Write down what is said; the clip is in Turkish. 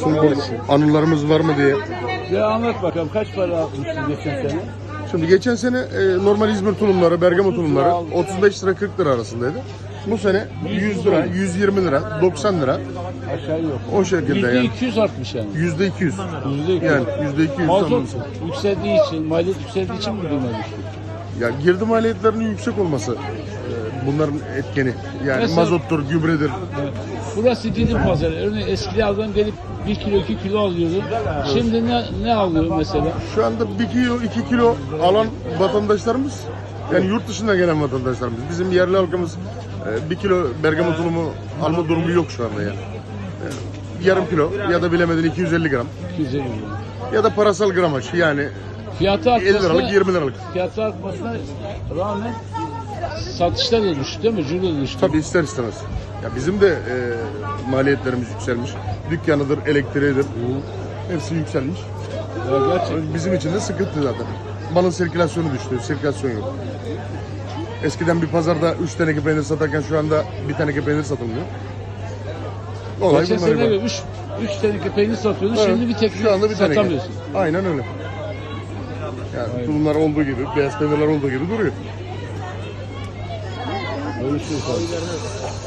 Şimdi bu anılarımız var mı diye. Ya anlat bakalım kaç para almışsın geçen sene? Şimdi geçen sene e, normal İzmir tulumları, Bergama tulumları 35 lira 40 lira arasındaydı. Bu sene 100 lira, 120 lira, 90 lira Aşağı yok. o şekilde Yüzde yani. 200 artmış yani. Yüzde 200. Yüzde 200. Yani yüzde 200 Mazot sanırım. yükseldiği için, maliyet yükseldiği için mi duruma düştü? Ya girdi maliyetlerinin yüksek olması e, bunların etkeni. Yani Mesela- mazottur, gübredir. Burası Didim pazarı. Örneğin eskili adam gelip 1 kilo 2 kilo alıyordu. Şimdi ne, ne alıyor mesela? Şu anda 1 kilo, 2 kilo alan vatandaşlarımız yani yurt dışından gelen vatandaşlarımız. Bizim yerli halkımız 1 kilo Bergama tulumu alma durumu yok şu anda yani. E, Yarım kilo ya da bilemedin 250 gram 250 lira. ya da parasal gramaj yani Fiyatı 50 liralık artmasına, 20 liralık. fiyatı artmasına rağmen satışlar da düştü değil mi? Ciro da düştü. Tabii ister istemez. Ya bizim de e, maliyetlerimiz yükselmiş. Dükkanıdır, elektriğidir. Hepsi yükselmiş. Ya gerçekten. Bizim için de sıkıntı zaten. Malın sirkülasyonu düştü, sirkülasyon yok. Eskiden bir pazarda 3 teneke peynir satarken şu anda bir teneke peynir satılmıyor. Olay Geçen bunlar sene ibaret. 3 3 teneke peynir satıyordun. Evet, Şimdi bir tek şu anda bir teneke. satamıyorsun. Aynen öyle. Yani bunlar olduğu gibi, beyaz peynirler olduğu gibi duruyor. Tabii.